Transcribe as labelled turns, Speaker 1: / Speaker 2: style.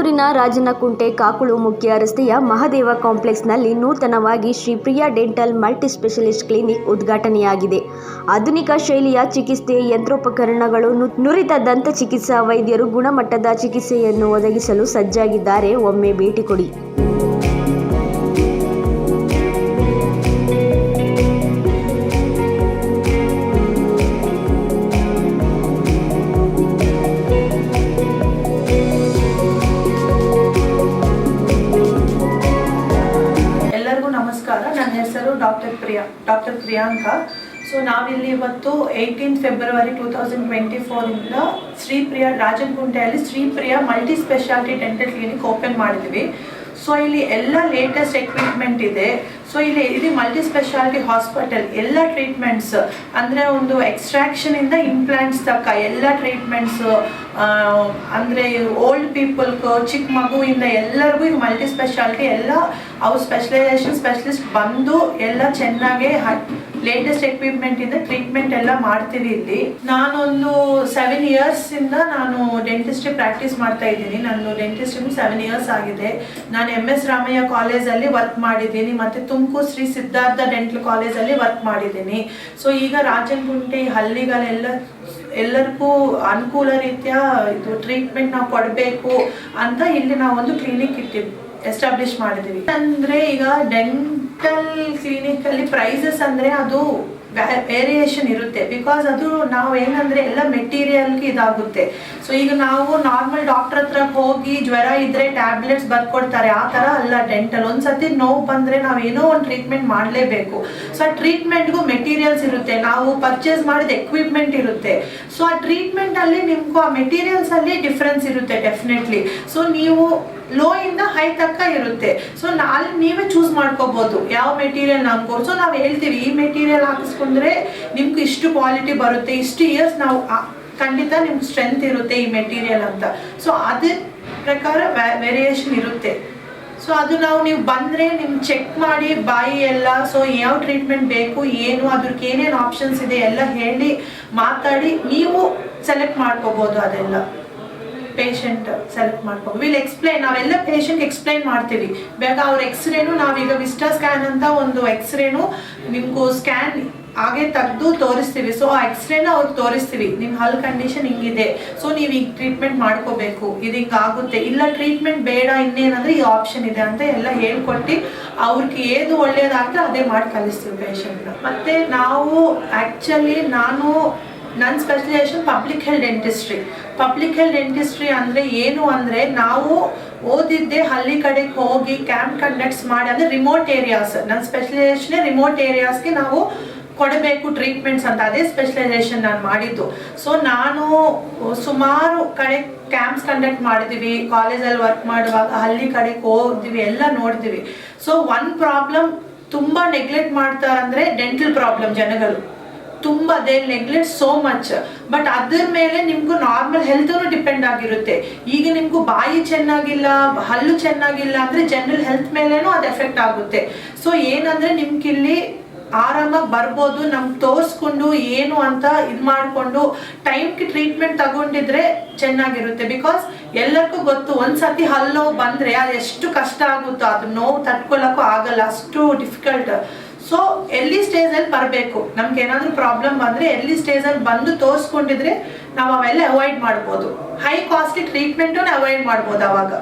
Speaker 1: ತಾಲೂಕಿನ ರಾಜನಕುಂಟೆ ಕಾಕುಳು ಮುಖ್ಯ ರಸ್ತೆಯ ಮಹದೇವ ಕಾಂಪ್ಲೆಕ್ಸ್ನಲ್ಲಿ ನೂತನವಾಗಿ Shripriya dental multi specialist clinic ಉದ್ಘಾಟನೆಯಾಗಿದೆ. ಆಧುನಿಕ ಶೈಲಿಯ ಚಿಕಿತ್ಸೆ, ಯಂತ್ರೋಪಕರಣಗಳು ನುರಿತ ದಂತ ಚಿಕಿತ್ಸಾ ವೈದ್ಯರು ಗುಣಮಟ್ಟದ ಚಿಕಿತ್ಸೆಯನ್ನು ಒದಗಿಸಲು ಸಜ್ಜಾಗಿದ್ದಾರೆ. ಒಮ್ಮೆ ಭೇಟಿ ಕೊಡಿ.
Speaker 2: Doctor Priya doctor Priyanka so ನಾವಿಲ್ಲಿ ಇವತ್ತು eighteen February two thousand twenty ಫೋರಿಂದ Shripriya ರಾಜನಗುಂಟೆಯಲ್ಲಿ Shripriya multi speciality dental clinic open ಮಾಡಿದ್ವಿ ಸೊ ಇಲ್ಲಿ ಎಲ್ಲ ಲೇಟೆಸ್ಟ್ ಎಕ್ವಿಪ್ಮೆಂಟ್ ಇದೆ. ಸೊ ಇಲ್ಲಿ ಇದು ಮಲ್ಟಿ ಸ್ಪೆಷಾಲಿಟಿ ಹಾಸ್ಪಿಟಲ್ ಎಲ್ಲ ಟ್ರೀಟ್ಮೆಂಟ್ಸ್ ಅಂದರೆ ಒಂದು ಎಕ್ಸ್ಟ್ರಾಕ್ಷನ್ ಇಂದ ಇಂಪ್ಲಾಂಟ್ಸ್ ತಕ್ಕ ಎಲ್ಲ ಟ್ರೀಟ್ಮೆಂಟ್ಸ್ ಅಂದರೆ ಓಲ್ಡ್ ಪೀಪಲ್ ಚಿಕ್ಕ ಮಗುವಿಂದ ಎಲ್ಲರಿಗೂ ಈಗ ಮಲ್ಟಿ ಸ್ಪೆಷಾಲಿಟಿ ಎಲ್ಲ, ಅವ್ರ ಸ್ಪೆಷಲೈಸೇಷನ್ ಸ್ಪೆಷಲಿಸ್ಟ್ ಬಂದು ಎಲ್ಲ ಚೆನ್ನಾಗಿ ಲೇಟೆಸ್ಟ್ ಎಕ್ವಿಪ್ಮೆಂಟ್ ಇಂದ ಟ್ರೀಟ್ಮೆಂಟ್ ಎಲ್ಲ ಮಾಡ್ತೀವಿ ಇಲ್ಲಿ. ನಾನೊಂದು ಸೆವೆನ್ ಇಯರ್ಸ್ ಇಂದ ನಾನು ಡೆಂಟಿಸ್ಟ್ ಪ್ರಾಕ್ಟೀಸ್ ಮಾಡ್ತಾ ಇದ್ದೀನಿ. ನಾನು ಡೆಂಟಿಸ್ಟ್ ಸೆವೆನ್ ಇಯರ್ಸ್ ಆಗಿದೆ. ನಾನು ಎಂ ಎಸ್ ರಾಮಯ್ಯ ಕಾಲೇಜಲ್ಲಿ ವರ್ಕ್ ಮಾಡಿದ್ದೀನಿ. ಮತ್ತೆ ತುಮಕೂರು ಶ್ರೀ ಸಿದ್ಧಾರ್ಥ ಡೆಂಟಲ್ ಕಾಲೇಜಲ್ಲಿ ವರ್ಕ್ ಮಾಡಿದ್ದೀನಿ. ಸೊ ಈಗ ರಾಜನಗುಂಟೆ ಹಳ್ಳಿಗಳೆಲ್ಲ, ಎಲ್ಲರಿಗೂ ಅನುಕೂಲ ರೀತಿಯ ಇದು ಟ್ರೀಟ್ಮೆಂಟ್ ನಾವು ಕೊಡಬೇಕು ಅಂತ ಇಲ್ಲಿ ನಾವು ಒಂದು ಕ್ಲಿನಿಕ್ ಇಟ್ಟಿದ್ವಿ ಎಸ್ಟಾಬ್ಲಿಷ್ ಮಾಡಿದೀವಿ. ಅಂದ್ರೆ ಈಗ ಡೆಂಟಲ್ ಕ್ಲಿನಿಕ್ ಅಲ್ಲಿ ಪ್ರೈಸಸ್ ಅಂದ್ರೆ ಅದು ವೇರಿಯೇಷನ್ ಇರುತ್ತೆ. ಬಿಕಾಸ್ ಅದು ನಾವು ಏನಂದ್ರೆ ಎಲ್ಲ ಮೆಟೀರಿಯಲ್ಗೆ ಇದಾಗುತ್ತೆ. ಸೊ ಈಗ ನಾವು ನಾರ್ಮಲ್ ಡಾಕ್ಟರ್ ಹತ್ರ ಹೋಗಿ ಜ್ವರ ಇದ್ರೆ ಟ್ಯಾಬ್ಲೆಟ್ಸ್ ಬರ್ಕೊಡ್ತಾರೆ. ಆ ತರ ಅಲ್ಲ ಡೆಂಟಲ್ ಒಂದ್ಸತಿ ನೋವು ಬಂದ್ರೆ ನಾವು ಏನೋ ಒಂದು ಟ್ರೀಟ್ಮೆಂಟ್ ಮಾಡಲೇಬೇಕು. ಸೊ ಆ ಟ್ರೀಟ್ಮೆಂಟ್ಗೂ ಮೆಟೀರಿಯಲ್ಸ್ ಇರುತ್ತೆ. ನಾವು ಪರ್ಚೇಸ್ ಮಾಡಿದ ಎಕ್ವಿಪ್ಮೆಂಟ್ ಇರುತ್ತೆ. ಸೊ ಆ ಟ್ರೀಟ್ಮೆಂಟ್ ಅಲ್ಲಿ ನಿಮ್ಗೂ ಆ ಮೆಟೀರಿಯಲ್ಸ್ ಅಲ್ಲಿ ಡಿಫ್ರೆನ್ಸ್ ಇರುತ್ತೆ ಡೆಫಿನೆಟ್ಲಿ ಸೊ ನೀವು ಲೋ ಇಂದ ಹೈ ತಕ್ಕ ಇರುತ್ತೆ. ಸೊ ಅಲ್ಲಿ ನೀವೇ ಚೂಸ್ ಮಾಡ್ಕೋಬಹುದು ಯಾವ ಮೆಟೀರಿಯಲ್ ನಮ್ಗೆ ಸೊ ನಾವು ಹೇಳ್ತೀವಿ, ಈ ಮೆಟೀರಿಯಲ್ ಹಾಕಿಸ್ಕೊಂಡ್ರೆ ನಿಮ್ಗೆ ಇಷ್ಟು ಕ್ವಾಲಿಟಿ ಬರುತ್ತೆ, ಇಷ್ಟು ಇಯರ್ಸ್ ನಾವು ಖಂಡಿತ ನಿಮ್ಗೆ ಸ್ಟ್ರೆಂತ್ ಇರುತ್ತೆ ಈ ಮೆಟೀರಿಯಲ್ ಅಂತ. ಸೊ ಅದೇ ಪ್ರಕಾರ ವೇರಿಯೇಷನ್ ಇರುತ್ತೆ. ಸೊ ಅದು ನಾವು ನೀವು ಬಂದ್ರೆ ನಿಮ್ಗೆ ಚೆಕ್ ಮಾಡಿ, ಬಾಯಿ ಎಲ್ಲ ಸೊ ಯಾವ ಟ್ರೀಟ್ಮೆಂಟ್ ಬೇಕು, ಏನು ಅದಕ್ಕೆ ಏನೇನು ಆಪ್ಷನ್ಸ್ ಇದೆ, ಎಲ್ಲ ಹೇಳಿ ಮಾತಾಡಿ, ನೀವು ಸೆಲೆಕ್ಟ್ ಮಾಡ್ಕೋಬೋದು ಅದೆಲ್ಲ. ಪೇಷಂಟ್ ಸೆಲೆಕ್ಟ್ ಮಾಡ್ಕೋಬೋದು ವಿಲ್ ಎಕ್ಸ್ಪ್ಲೈನ್ ನಾವೆಲ್ಲ ಪೇಷಂಟ್ ಎಕ್ಸ್ಪ್ಲೈನ್ ಮಾಡ್ತೀವಿ. ಬೇಗ ಅವ್ರ ಎಕ್ಸ್ರೇನು ನಾವೀಗ ವಿಸ್ಟರ್ ಸ್ಕ್ಯಾನ್ ಅಂತ ಒಂದು ಎಕ್ಸ್ರೇನು ನಿಮ್ಗೂ ಸ್ಕ್ಯಾನ್ ಹಾಗೆ ತೆಗೆದು ತೋರಿಸ್ತೀವಿ. ಸೊ ಆ ಎಕ್ಸ್ರೇನ ಅವ್ರಿಗೆ ತೋರಿಸ್ತೀವಿ. ನಿಮ್ಮ ಹಲ್ ಕಂಡೀಷನ್ ಹಿಂಗಿದೆ. ಸೊ ನೀವು ಈಗ ಟ್ರೀಟ್ಮೆಂಟ್ ಮಾಡ್ಕೋಬೇಕು. ಇದು ಹಿಂಗೆ ಆಗುತ್ತೆ. ಇಲ್ಲ ಟ್ರೀಟ್ಮೆಂಟ್ ಬೇಡ, ಇನ್ನೇನಂದ್ರೆ ಈ ಆಪ್ಷನ್ ಇದೆ ಅಂತ ಎಲ್ಲ ಹೇಳ್ಕೊಟ್ಟು ಅವ್ರಿಗೆ ಏದು ಒಳ್ಳೇದಾಗ್ತದೆ ಅದೇ ಮಾಡಿ ಕಲಿಸ್ತೀವಿ ಪೇಷಂಟ್ನ ಮತ್ತೆ ನಾವು ಆಕ್ಚುಲಿ ನಾನು ನನ್ನ specialisation public health dentistry public health dentistry ಅಂದರೆ ಏನು ಅಂದರೆ ನಾವು ಓದಿದ್ದೆ ಹಳ್ಳಿ ಕಡೆಗೆ ಹೋಗಿ ಕ್ಯಾಂಪ್ ಕಂಡಕ್ಟ್ಸ್ ಮಾಡಿ, ಅಂದರೆ ರಿಮೋಟ್ ಏರಿಯಾಸ್ ನನ್ನ ಸ್ಪೆಷಲೈಸೇಷನೇ ರಿಮೋಟ್ ಏರಿಯಾಸ್ಗೆ ನಾವು ಕೊಡಬೇಕು ಟ್ರೀಟ್ಮೆಂಟ್ಸ್ ಅಂತ, ಅದೇ ಸ್ಪೆಷಲೈಸೇಷನ್ ನಾನು ಮಾಡಿದ್ದು. ಸೊ ನಾನು ಸುಮಾರು ಕಡೆ ಕ್ಯಾಂಪ್ಸ್ ಕಂಡಕ್ಟ್ ಮಾಡಿದ್ದೀವಿ ಕಾಲೇಜಲ್ಲಿ ವರ್ಕ್ ಮಾಡುವಾಗ ಹಳ್ಳಿ ಕಡೆಗೆ ಹೋಗ್ತೀವಿ ಎಲ್ಲ ನೋಡಿದ್ವಿ. ಸೊ ಒನ್ ಪ್ರಾಬ್ಲಮ್ ತುಂಬ ನೆಗ್ಲೆಕ್ಟ್ ಮಾಡ್ತಾರಂದ್ರೆ ಡೆಂಟಲ್ ಪ್ರಾಬ್ಲಮ್ ಜನಗಳು. ತುಂಬಾ they neglect so much but ಅದ್ರ ಮೇಲೆ ನಿಮ್ಗೂ ನಾರ್ಮಲ್ ಹೆಲ್ತ್ ಡಿಪೆಂಡ್ ಆಗಿರುತ್ತೆ. ಈಗ ನಿಮ್ಗೂ ಬಾಯಿ ಚೆನ್ನಾಗಿಲ್ಲ, ಹಲ್ಲು ಚೆನ್ನಾಗಿಲ್ಲ ಅಂದ್ರೆ ಜನರಲ್ ಹೆಲ್ತ್ ಮೇಲೇನೂ ಅದು ಎಫೆಕ್ಟ್ ಆಗುತ್ತೆ. ಸೊ ಏನಂದ್ರೆ ನಿಮ್ಗೆ ಇಲ್ಲಿ ಆರಾಮಾಗಿ ಬರ್ಬೋದು ನಮ್ಗೆ ತೋರಿಸ್ಕೊಂಡು ಏನು ಅಂತ ಇದು ಮಾಡಿಕೊಂಡು ಟೈಮ್ಗೆ ಟ್ರೀಟ್ಮೆಂಟ್ ತಗೊಂಡಿದ್ರೆ ಚೆನ್ನಾಗಿರುತ್ತೆ. ಬಿಕಾಸ್ ಎಲ್ಲರಿಗೂ ಗೊತ್ತು, ಒಂದ್ಸತಿ ಹಲ್ಲು ಬಂದ್ರೆ ಅದು ಎಷ್ಟು ಕಷ್ಟ ಆಗುತ್ತೋ, ಅದು ನೋವು ತಟ್ಕೊಳ್ಳೋಕ್ಕೂ ಆಗಲ್ಲ, ಅಷ್ಟು ಡಿಫಿಕಲ್ಟ್ ಸೊ ಎಲ್ಲಿ ಸ್ಟೇಜಲ್ಲಿ ಬರಬೇಕು. ನಮ್ಗೆ ಏನಾದರೂ ಪ್ರಾಬ್ಲಮ್ ಬಂದರೆ ಎಲ್ಲಿ ಸ್ಟೇಜಲ್ಲಿ ಬಂದು ತೋರಿಸ್ಕೊಂಡಿದ್ರೆ ನಾವು ಅವೆಲ್ಲ ಅವಾಯ್ಡ್ ಮಾಡ್ಬೋದು. ಹೈ ಕಾಸ್ಟ್ಲಿ ಟ್ರೀಟ್ಮೆಂಟು ಅವಾಯ್ಡ್ ಮಾಡ್ಬೋದು ಅವಾಗ.